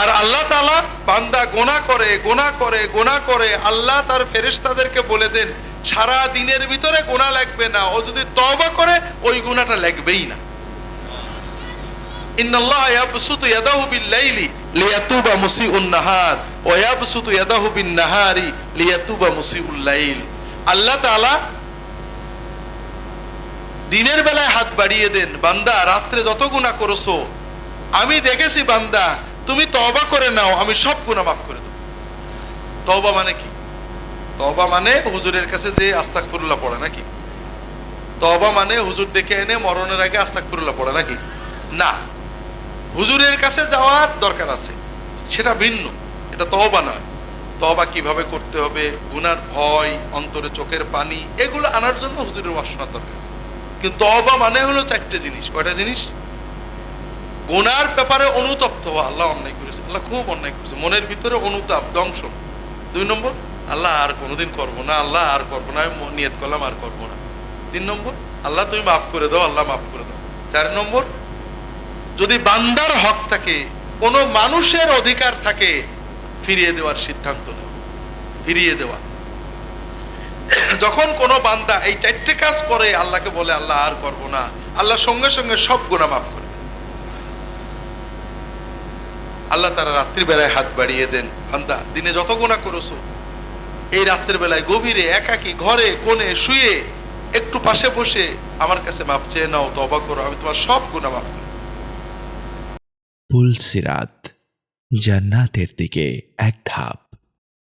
আর আল্লাহ তালা বান্দা গোনা করে গোনা করে গোনা করে আল্লাহ তার ফেরেশতাদেরকে বলে দেন, সারা দিনের ভিতরে গোনা লাগবে না, ও যদি তওবা করে, ওই গুণাটা লাগবেই না। আল্লাহ তাআলা দিনের বেলায় হাত বাড়িয়ে দেন, বান্দা রাত্রে যত গুনাহ করেছ, আমি দেখেছি বান্দা তুমি তবা করে নাও, আমি সব গুনাহ মাফ করে দেব। তবা মানে কি? তবা মানে হুজুরের কাছে যে আস্তাগফিরুল্লাহ পড়ে নাকি? তবা মানে হুজুর ডেকে এনে মরণের আগে আস্তাগফিরুল্লাহ পড়ে নাকি? না। হুজুরের কাছে যাওয়ার দরকার আছে। সেটা ভিন্ন। এটা তবা নয়। তবা কীভাবে করতে হবে? গুনার ভয়, অন্তরে চোখের পানি, এগুলো আনার জন্য হুজুরের ওয়াসনার দরকার আছে। কিন্তু তওবা মানে হলো চারটে জিনিস। কয়টা জিনিস? গুনার ব্যাপারে অনুতপ্ত। আল্লাহ অন্যায় করেছে। আল্লাহ খুব অন্যায় করেছে। মনের ভিতরে অনুতাপ দংশন দুই নম্বর, আল্লাহ আর কোনোদিন করব না, আল্লাহ আর করব না, আমি নিয়ত করলাম আর করব না। তিন নম্বর, আল্লাহ তুমি মাফ করে দাও, আল্লাহ মাফ করে দাও। চার নম্বর, যদি বান্দার হক থাকে, কোনো মানুষের অধিকার থাকে, ফিরিয়ে দেওয়ার সিদ্ধান্ত নেওয়া ফিরিয়ে দেওয়া। যখন কোনো বান্দা এই চারটে কাজ করে, আল্লাহকে বলে, আল্লাহ আর করব না। আল্লাহ সঙ্গে সঙ্গে সব গুণা মাফ করে আল্লাহ তারা রাত্রির বেলায় হাত বাড়িয়ে দেন, বান্দা, দিনে যত গোনা করেছ, এই রাত্রের বেলায় গভীরে, একাকি, ঘরে, কোণে, শুয়ে, একটু পাশে বসে আমার কাছে মাপ চেয়ে নাও তবা করো, আমি তোমার সব গুণা মাপ করি। পুলসিরাত জান্নাতের দিকে এক ধাপ।